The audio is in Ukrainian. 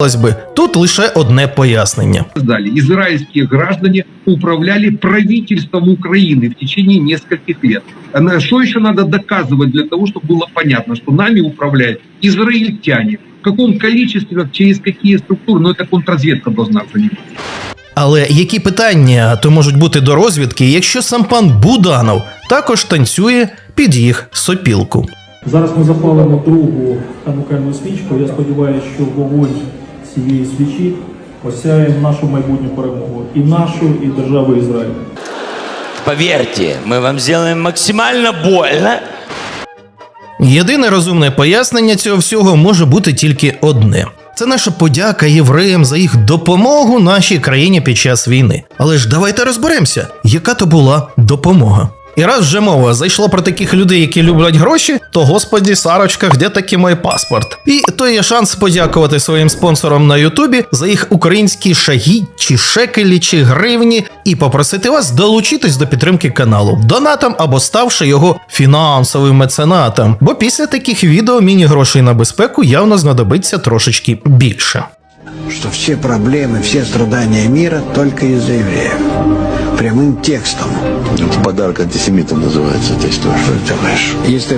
Здавалось би, тут лише одне пояснення. создали. Израильские граждане управляли правительством Украины в течение нескольких лет. А на- Что еще надо доказывать для того, чтобы было понятно, что нами управляют израильтяне? В каком количестве, через какие структуры? Ну, это контрразведка должна заниматься. Але які питання то можуть бути до розвідки, якщо сам пан Буданов також танцює під їх сопілку? Зараз ми запалимо другу ханукальну свічку. Я сподіваюся, що вогонь цієї свічі осяє нашу майбутню перемогу і нашу, і держави Ізраїль. Поверьте, мы вам сделаем максимально больно. Єдине розумне пояснення цього всього може бути тільки одне. Це наша подяка євреям за їх допомогу нашій країні під час війни. Але ж давайте розберемося, яка то була допомога. І раз вже мова зайшла про таких людей, які люблять гроші, то господі, Сарочка, де таки мій паспорт? І то є шанс подякувати своїм спонсорам на Ютубі за їх українські шагі, чи шекелі, чи гривні, і попросити вас долучитись до підтримки каналу донатом або ставши його фінансовим меценатом. Бо після таких відео міні-грошей на безпеку явно знадобиться трошечки більше. что все проблемы, все страдания мира только из-за евреев Прямым текстом. Это подарок антисемитам называется эта история. Что ты думаешь? Если